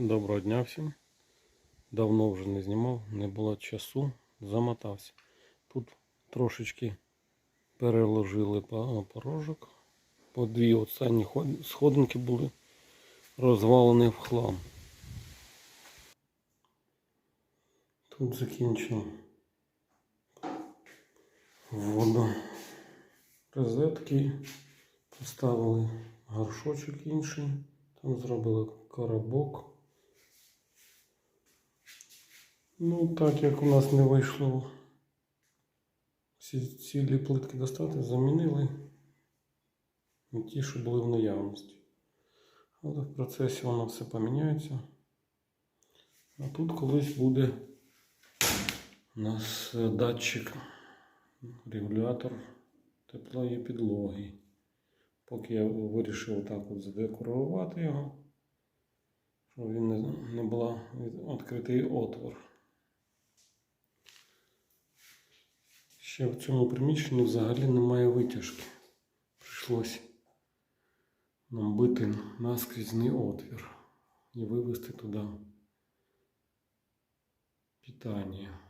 Доброго дня всім. Давно вже не знімав, не було часу, замотався. Тут трошечки переложили по- порожок. По дві останні сходинки були розвалені в хлам. Тут закінчив воду розетки, поставили горшочок інший, там зробили коробок. Ну, так як у нас не вийшло всі цілі плитки достати, замінили і ті, що були в наявності. Але в процесі воно все поміняється. А тут колись буде у нас датчик, регулятор теплої підлоги. Поки я вирішив так от задекорувати його, щоб він не, була відкритий отвор. Ще в цьому приміщенні взагалі немає витяжки. Прийшлось нам бити наскрізний отвір і вивести туди питання.